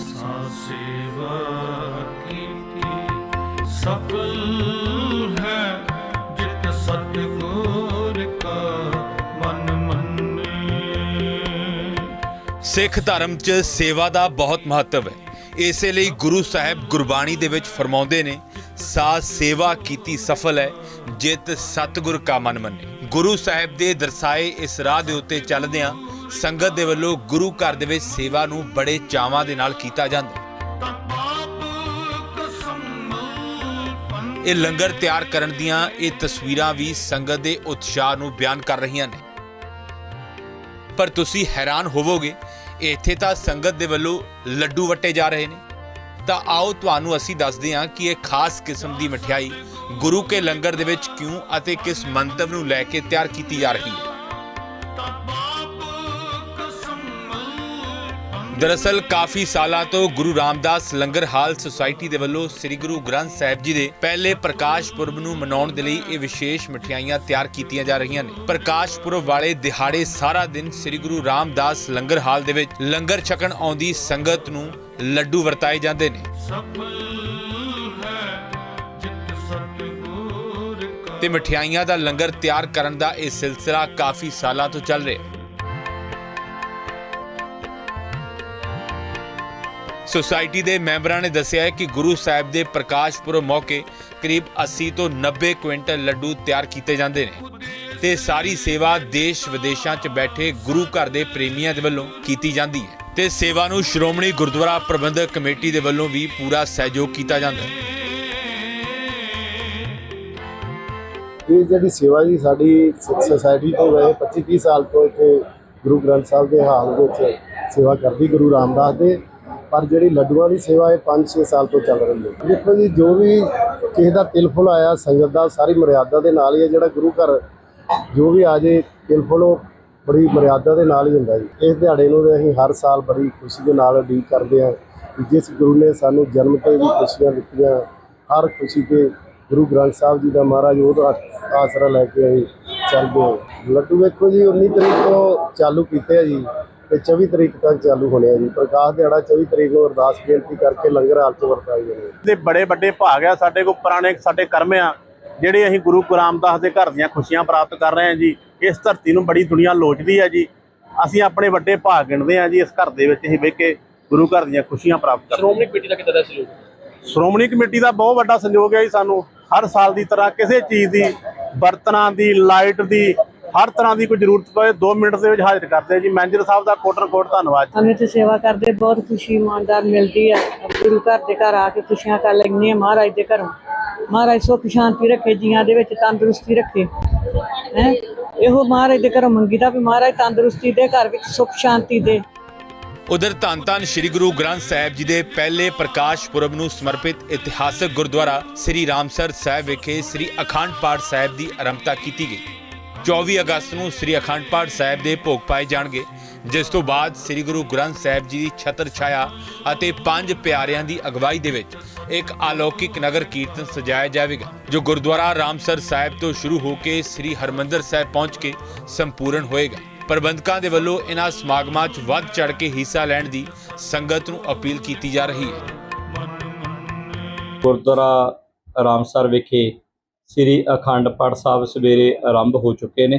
ਸਾ ਸੇਵਾ ਕੀਤੀ। ਸਫਲ ਹੈ ਜਿਤ ਸਤਿਗੁਰ ਕਾ ਮਨ ਮੰਨੇ। ਸਿੱਖ ਧਰਮ 'ਚ ਸੇਵਾ ਦਾ ਬਹੁਤ ਮਹੱਤਵ ਹੈ। ਇਸੇ ਲਈ ਗੁਰੂ ਸਾਹਿਬ ਗੁਰਬਾਣੀ ਦੇ ਵਿੱਚ ਫਰਮਾਉਂਦੇ ਨੇ ਸਾ ਸੇਵਾ ਕੀਤੀ ਸਫਲ ਹੈ, ਜਿਤ ਸਤਿਗੁਰ ਕਾ ਮਨ ਮੰਨੇ। ਗੁਰੂ ਸਾਹਿਬ ਦੇ ਦਰਸਾਏ ਇਸ ਰਾਹ ਦੇ ਉੱਤੇ ਚੱਲਦਿਆਂ ਸੰਗਤ ਦੇ ਵੱਲੋਂ ਗੁਰੂ ਘਰ ਦੇ ਵਿੱਚ ਸੇਵਾ ਨੂੰ ਬੜੇ ਚਾਵਾਂ ਦੇ ਨਾਲ ਕੀਤਾ ਜਾਂਦਾ ਇਹ ਲੰਗਰ ਤਿਆਰ ਕਰਨ ਦੀਆਂ ਇਹ ਤਸਵੀਰਾਂ ਵੀ ਸੰਗਤ ਦੇ ਉਤਸ਼ਾਹ ਨੂੰ ਬਿਆਨ ਕਰ ਰਹੀਆਂ ਨੇ। ਪਰ ਤੁਸੀਂ ਹੈਰਾਨ ਹੋਵੋਗੇ, ਇੱਥੇ ਤਾਂ ਸੰਗਤ ਦੇ ਵੱਲੋਂ ਲੱਡੂ ਵਟੇ ਜਾ ਰਹੇ ਨੇ। ਤਾਂ ਆਓ ਤੁਹਾਨੂੰ ਅਸੀਂ ਦੱਸਦੇ ਹਾਂ ਕਿ ਇਹ ਖਾਸ ਕਿਸਮ ਦੀ ਮਠਿਆਈ ਗੁਰੂ ਕੇ ਲੰਗਰ ਦੇ ਵਿੱਚ ਕਿਉਂ ਅਤੇ ਕਿਸ ਮੰਤਵ ਨੂੰ ਲੈ ਕੇ ਤਿਆਰ ਕੀਤੀ ਜਾ ਰਹੀ ਹੈ। ਦਰਅਸਲ ਕਾਫੀ ਸਾਲਾਂ ਤੋਂ ਗੁਰੂ ਰਾਮਦਾਸ ਲੰਗਰ ਹਾਲ ਸੁਸਾਇਟੀ ਦੇ ਵੱਲੋਂ ਸ੍ਰੀ ਗੁਰੂ ਗ੍ਰੰਥ ਸਾਹਿਬ ਜੀ ਦੇ ਪਹਿਲੇ ਪ੍ਰਕਾਸ਼ ਪੁਰਬ ਨੂੰ ਮਨਾਉਣ ਦੇ ਲਈ ਇਹ ਵਿਸ਼ੇਸ਼ ਮਠਿਆਈਆਂ ਤਿਆਰ ਕੀਤੀਆਂ ਜਾ ਰਹੀਆਂ ਨੇ। ਪ੍ਰਕਾਸ਼ ਪੁਰਬ ਵਾਲੇ ਦਿਹਾੜੇ ਸਾਰਾ ਦਿਨ ਸ੍ਰੀ ਗੁਰੂ ਰਾਮਦਾਸ ਲੰਗਰ ਹਾਲ ਦੇ ਵਿੱਚ ਲੰਗਰ ਛਕਣ ਆਉਂਦੀ ਸੰਗਤ ਨੂੰ ਲੱਡੂ ਵਰਤਾਏ ਜਾਂਦੇ ਨੇ। ਤੇ ਮਠਿਆਈਆਂ ਦਾ ਲੰਗਰ ਤਿਆਰ ਕਰਨ ਦਾ ਇਹ ਸਿਲਸਿਲਾ ਕਾਫੀ ਸਾਲਾਂ ਤੋਂ ਚੱਲ ਰਿਹਾ। ਹੈ ਸੁਸਾਇਟੀ ਦੇ ਮੈਂਬਰਾਂ ਨੇ ਦੱਸਿਆ ਹੈ ਕਿ ਗੁਰੂ ਸਾਹਿਬ ਦੇ ਪ੍ਰਕਾਸ਼ ਪੁਰਬ ਮੌਕੇ ਕਰੀਬ 80 ਤੋਂ 90 ਕੁਇੰਟਲ ਲੱਡੂ ਤਿਆਰ ਕੀਤੇ ਜਾਂਦੇ ਨੇ ਤੇ ਸਾਰੀ ਸੇਵਾ ਦੇਸ਼ ਵਿਦੇਸ਼ਾਂ 'ਚ ਬੈਠੇ ਗੁਰੂ ਘਰ ਦੇ ਪ੍ਰੇਮੀਆਂ ਦੇ ਵੱਲੋਂ ਕੀਤੀ ਜਾਂਦੀ ਹੈ। ਤੇ ਸੇਵਾ ਨੂੰ ਸ਼੍ਰੋਮਣੀ ਗੁਰਦੁਆਰਾ ਪ੍ਰਬੰਧਕ ਕਮੇਟੀ ਦੇ ਵੱਲੋਂ ਵੀ ਪੂਰਾ ਸਹਿਯੋਗ ਕੀਤਾ ਜਾਂਦਾ ਹੈ। ਇਹ ਜਿਹੜੀ ਸੇਵਾ ਜੀ ਸਾਡੀ ਸ- ਤੋਂ ਵੈਸੇ 25 30 ਸਾਲ ਤੋਂ ਇੱਥੇ ਗੁਰੂ ਗ੍ਰੰਥ ਸਾਹਿਬ ਦੇ ਹਾਲ ਵਿੱਚ ਸੇਵਾ ਕਰਦੀ ਗੁਰੂ ਰਾਮਦਾਸ ਦੇ। ਪਰ ਜਿਹੜੀ ਲੱਡੂਆਂ ਦੀ ਸੇਵਾ ਇਹ 5-6 ਸਾਲ ਤੋਂ ਚੱਲ ਰਹੀ ਹੈ। ਦੇਖੋ ਜੀ, ਜੋ ਵੀ ਕਿਸੇ ਦਾ ਤਿਲ ਫੁਲ ਆਇਆ, ਸੰਗਤ ਦਾ, ਸਾਰੀ ਮਰਿਆਦਾ ਦੇ ਨਾਲ ਹੀ ਹੈ। ਜਿਹੜਾ ਗੁਰੂ ਘਰ ਜੋ ਵੀ ਆ ਜੇ, ਤਿਲ ਫੁਲ ਉਹ ਬੜੀ ਮਰਿਆਦਾ ਦੇ ਨਾਲ ਹੀ ਹੁੰਦਾ ਜੀ। ਇਸ ਦਿਹਾੜੇ ਨੂੰ ਅਸੀਂ ਹਰ ਸਾਲ ਬੜੀ ਖੁਸ਼ੀ ਦੇ ਨਾਲ ਉਡੀਕ ਕਰਦੇ ਹਾਂ ਜਿਸ ਗੁਰੂ ਨੇ ਸਾਨੂੰ ਜਨਮ ਤੇ ਵੀ ਖੁਸ਼ੀਆਂ ਦਿੱਤੀਆਂ। ਹਰ ਖੁਸ਼ੀ ਤੇ ਗੁਰੂ ਗ੍ਰੰਥ ਸਾਹਿਬ ਜੀ ਦਾ ਮਹਾਰਾਜ ਉਹ ਆਸਰਾ ਲੈ ਕੇ ਅਸੀਂ ਚੱਲਦੇ ਹਾਂ। ਲੱਡੂ ਵੇਖੋ ਜੀ 19 ਤਰੀਕ ਤੋਂ ਚਾਲੂ ਕੀਤੇ ਆ ਜੀ। ਤੇ 24 ਤਰੀਕ ਤੱਕ ਚਾਲੂ ਹੋਣੇ ਆ ਜੀ। ਪ੍ਰਕਾਸ਼ ਦਿਹਾੜਾ 24 ਤਰੀਕ ਨੂੰ ਅਰਦਾਸ ਬੇਨਤੀ ਕਰਕੇ ਲੰਗਰ ਹਾਲ ਚ ਵਰਤਾਏ ਜਾਣੇ ਆ। ਦੇ ਬੜੇ ਵੱਡੇ ਭਾਗ ਆ ਸਾਡੇ ਕੋਲ ਪੁਰਾਣੇ ਸਾਡੇ ਕਰਮ ਆ ਜਿਹੜੇ ਅਸੀਂ ਗੁਰੂ ਰਾਮਦਾਸ ਦੇ ਘਰ ਦੀਆਂ ਖੁਸ਼ੀਆਂ ਪ੍ਰਾਪਤ ਕਰ ਰਹੇ ਹਾਂ ਜੀ। ਇਸ ਧਰਤੀ ਨੂੰ ਬੜੀ ਦੁਨੀਆ ਲੋਚਦੀ ਹੈ ਜੀ। ਅਸੀਂ ਆਪਣੇ ਵੱਡੇ ਭਾਗ ਗਿਣਦੇ ਹਾਂ ਜੀ ਇਸ ਘਰ ਦੇ ਵਿੱਚ ਅਸੀਂ ਬਹਿ ਕੇ ਗੁਰੂ ਘਰ ਦੀਆਂ ਖੁਸ਼ੀਆਂ ਪ੍ਰਾਪਤ ਕਰਦੇ ਸ਼੍ਰੋਮਣੀ ਕਮੇਟੀ ਦਾ ਕਿੱਦਾਂ ਦਾ ਸਹਿਯੋਗ। ਸ਼੍ਰੋਮਣੀ ਕਮੇਟੀ ਦਾ ਬਹੁਤ ਵੱਡਾ ਸੰਯੋਗ ਹੈ ਜੀ ਸਾਨੂੰ। ਹਰ ਸਾਲ ਦੀ ਤਰ੍ਹਾਂ ਕਿਸੇ ਚੀਜ਼ ਦੀ ਬਰਤਨਾਂ ਦੀ ਲਾਈਟ ਦੀ ਹਰ ਤਰ੍ਹਾਂ ਦੀ ਕੋਈ ਜ਼ਰੂਰਤ ਪਵੇ 2 ਮਿੰਟ ਦੇ ਵਿੱਚ ਹਾਜ਼ਰ ਕਰਦੇ ਹਾਂ ਜੀ। ਮੈਨੇਜਰ ਸਾਹਿਬ ਦਾ ਕੋਟਰ ਕੋਟ ਧੰਨਵਾਦ ਸਾਨੂੰ ਤੇ ਸੇਵਾ ਕਰਦੇ ਬਹੁਤ ਖੁਸ਼ੀ ਇਮਾਨਦਾਰ ਮਿਲਦੀ ਆ। ਗੁਰੂ ਘਰ ਦੇ ਘਰ ਆ ਕੇ ਖੁਸ਼ੀਆਂ ਕਰ ਲੈਂਦੇ ਮਹਾਰਾਜ ਦੇ ਘਰੋਂ। ਮਹਾਰਾਜ ਸੁੱਖ ਸ਼ਾਂਤੀ ਰੱਖੇ ਜੀਆਂ ਦੇ ਵਿੱਚ ਤੰਦਰੁਸਤੀ ਰੱਖੇ। ਹੈ? ਇਹੋ ਮਹਾਰਾਜ ਦੇ ਘਰੋਂ ਮੰਗੀਦਾ ਵੀ ਮਹਾਰਾਜ ਤੰਦਰੁਸਤੀ ਦੇ ਘਰ ਵਿੱਚ ਸੁੱਖ ਸ਼ਾਂਤੀ ਦੇ। ਉਧਰ ਧੰਨ ਧੰਨ ਸ੍ਰੀ ਗੁਰੂ ਗ੍ਰੰਥ ਸਾਹਿਬ ਜੀ ਦੇ ਪਹਿਲੇ ਪ੍ਰਕਾਸ਼ ਪੁਰਬ ਨੂੰ ਸਮਰਪਿਤ ਇਤਿਹਾਸਕ ਗੁਰਦੁਆਰਾ ਸ੍ਰੀ ਰਾਮਸਰ ਸਾਹਿਬ ਵਿਖੇ ਸ੍ਰੀ ਅਖੰਡ ਪਾਠ ਸਾਹਿਬ ਦੀ ਆਰੰਭਤਾ ਕੀਤੀ ਗਈ। 24 ਅਗਸਤ ਨੂੰ ਸ੍ਰੀ ਅਖੰਡ ਪਾਠ ਸਾਹਿਬ ਦੇ ਭੋਗ ਪਾਏ ਜਾਣਗੇ, ਜਿਸ ਤੋਂ ਬਾਅਦ ਸ੍ਰੀ ਗੁਰੂ ਗ੍ਰੰਥ ਸਾਹਿਬ ਜੀ ਦੀ ਛਤਰ ਛਾਇਆ ਅਤੇ ਪੰਜ ਪਿਆਰਿਆਂ ਦੀ ਅਗਵਾਈ ਦੇ ਵਿੱਚ ਇੱਕ ਅਲੌਕਿਕ ਨਗਰ ਕੀਰਤਨ ਸਜਾਇਆ ਜਾਵੇਗਾ, ਜੋ ਗੁਰਦੁਆਰਾ ਰਾਮਸਰ ਸਾਹਿਬ ਤੋਂ ਸ਼ੁਰੂ ਹੋ ਕੇ ਸ੍ਰੀ ਹਰਮੰਦਰ ਸਾਹਿਬ ਪਹੁੰਚ ਕੇ ਸੰਪੂਰਨ ਹੋਏਗਾ। ਪ੍ਰਬੰਧਕਾਂ ਦੇ ਵੱਲੋਂ ਇਹਨਾਂ ਸਮਾਗਮਾਂ 'ਚ ਵੱਧ ਚੜ ਕੇ ਹਿੱਸਾ ਲੈਣ ਦੀ ਸੰਗਤ ਨੂੰ ਅਪੀਲ ਕੀਤੀ ਜਾ ਰਹੀ ਹੈ। ਗੁਰਦੁਆਰਾ ਰਾਮਸਰ ਵਿਖੇ ਸ੍ਰੀ ਅਖੰਡ ਪਾਠ ਸਾਹਿਬ ਸਵੇਰੇ ਆਰੰਭ ਹੋ ਚੁੱਕੇ ਨੇ,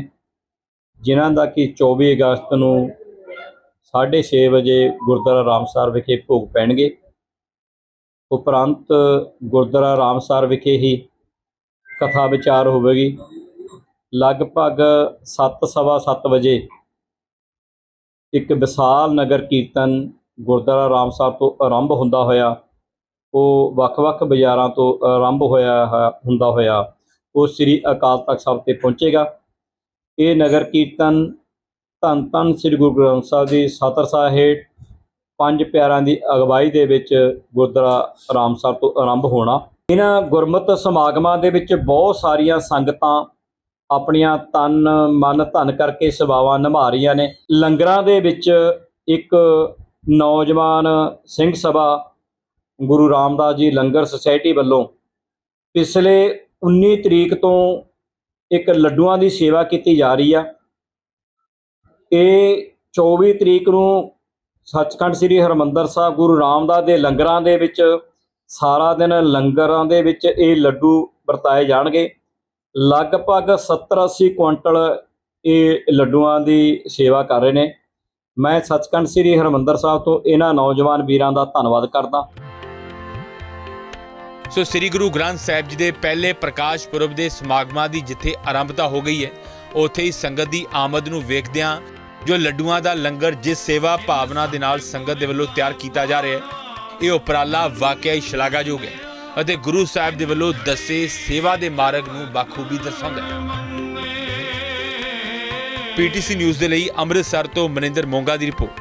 ਜਿਨ੍ਹਾਂ ਦਾ ਕਿ 24 ਅਗਸਤ ਨੂੰ 6:30 ਵਜੇ ਗੁਰਦੁਆਰਾ ਰਾਮਸਰ ਵਿਖੇ ਭੋਗ ਪੈਣਗੇ। ਉਪਰੰਤ ਗੁਰਦੁਆਰਾ ਰਾਮਸਰ ਵਿਖੇ ਹੀ ਕਥਾ ਵਿਚਾਰ ਹੋਵੇਗੀ। ਲਗਭਗ 7:30 ਵਜੇ ਇੱਕ ਵਿਸ਼ਾਲ ਨਗਰ ਕੀਰਤਨ ਗੁਰਦੁਆਰਾ ਰਾਮਸਰ ਤੋਂ ਆਰੰਭ ਹੁੰਦਾ ਹੋਇਆ, ਉਹ ਵੱਖ-ਵੱਖ ਬਾਜ਼ਾਰਾਂ ਤੋਂ ਆਰੰਭ ਹੋਇਆ ਹੁੰਦਾ ਹੋਇਆ। ਉਹ ਸ੍ਰੀ ਅਕਾਲ ਤਖਤ ਸਾਹਿਬ ਤੇ ਪਹੁੰਚੇਗਾ। ਇਹ ਨਗਰ ਕੀਰਤਨ ਧੰਨ ਧੰਨ ਸ੍ਰੀ ਗੁਰੂ ਗ੍ਰੰਥ ਸਾਹਿਬ ਜੀ ਸਤਰ ਸਾਹਿਬ ਪੰਜ ਪਿਆਰਾਂ ਦੀ ਅਗਵਾਈ ਦੇ ਵਿੱਚ ਗੁਰਦੁਆਰਾ ਰਾਮਸਰ ਤੋਂ ਆਰੰਭ ਹੋਣਾ। ਇਹਨਾਂ ਗੁਰਮਤਿ ਸਮਾਗਮਾਂ ਦੇ ਵਿੱਚ ਬਹੁਤ ਸਾਰੀਆਂ ਸੰਗਤਾਂ ਆਪਣੀਆਂ ਤਨ, ਮਨ, ਧਨ ਕਰਕੇ ਸੇਵਾਵਾਂ ਨਿਭਾ ਰਹੀਆਂ ਨੇ। ਲੰਗਰਾਂ ਦੇ ਵਿੱਚ ਇੱਕ ਨੌਜਵਾਨ ਸਿੰਘ ਸਭਾ ਗੁਰੂ ਰਾਮਦਾਸ ਜੀ ਲੰਗਰ ਸੁਸਾਇਟੀ ਵੱਲੋਂ ਪਿਛਲੇ 19 ਤਰੀਕ ਤੋਂ ਇੱਕ ਲੱਡੂਆਂ ਦੀ ਸੇਵਾ ਕੀਤੀ ਜਾ ਰਹੀ ਆ। ਇਹ 24 ਤਰੀਕ ਨੂੰ ਸੱਚਖੰਡ ਸ੍ਰੀ ਹਰਮੰਦਰ ਸਾਹਿਬ ਗੁਰੂ ਰਾਮਦਾਸ ਦੇ ਲੰਗਰਾਂ ਦੇ ਵਿੱਚ, ਸਾਰਾ ਦਿਨ ਲੰਗਰਾਂ ਦੇ ਵਿੱਚ ਇਹ ਲੱਡੂ ਵਰਤਾਏ ਜਾਣਗੇ। ਲਗਭਗ 70-80 ਕੁਇੰਟਲ ਇਹ ਲੱਡੂਆਂ ਦੀ ਸੇਵਾ ਕਰ ਰਹੇ ਨੇ। ਮੈਂ ਸੱਚਖੰਡ ਸ੍ਰੀ ਹਰਮੰਦਰ ਸਾਹਿਬ ਤੋਂ ਇਹਨਾਂ ਨੌਜਵਾਨ ਵੀਰਾਂ ਦਾ ਧੰਨਵਾਦ ਕਰਦਾ। ਸੋ ਸ੍ਰੀ ਗੁਰੂ ਗ੍ਰੰਥ ਸਾਹਿਬ ਜੀ ਦੇ ਪਹਿਲੇ ਪ੍ਰਕਾਸ਼ ਪੁਰਬ ਦੇ ਸਮਾਗਮਾਂ ਦੀ ਜਿੱਥੇ ਆਰੰਭਤਾ ਹੋ ਗਈ ਹੈ, ਉੱਥੇ ਹੀ ਸੰਗਤ ਦੀ ਆਮਦ ਨੂੰ ਵੇਖਦਿਆਂ ਜੋ ਲੱਡੂਆਂ ਦਾ ਲੰਗਰ ਜਿਸ ਸੇਵਾ ਭਾਵਨਾ ਦੇ ਨਾਲ ਸੰਗਤ ਦੇ ਵੱਲੋਂ ਤਿਆਰ ਕੀਤਾ ਜਾ ਰਿਹਾ ਹੈ, ਇਹ ਉਪਰਾਲਾ ਵਾਕਿਆ ਹੀ ਸ਼ਲਾਘਾਯੋਗ ਹੈ ਅਤੇ ਗੁਰੂ ਸਾਹਿਬ ਦੇ ਵੱਲੋਂ ਦੱਸੇ ਸੇਵਾ ਦੇ ਮਾਰਗ ਨੂੰ ਬਾਖੂਬੀ ਦਰਸਾਉਂਦਾ ਹੈ। ਪੀਟੀਸੀ ਨਿਊਜ਼ ਦੇ ਲਈ ਅੰਮ੍ਰਿਤਸਰ ਤੋਂ ਮਨਿੰਦਰ ਮੋਂਗਾ ਦੀ ਰਿਪੋਰਟ।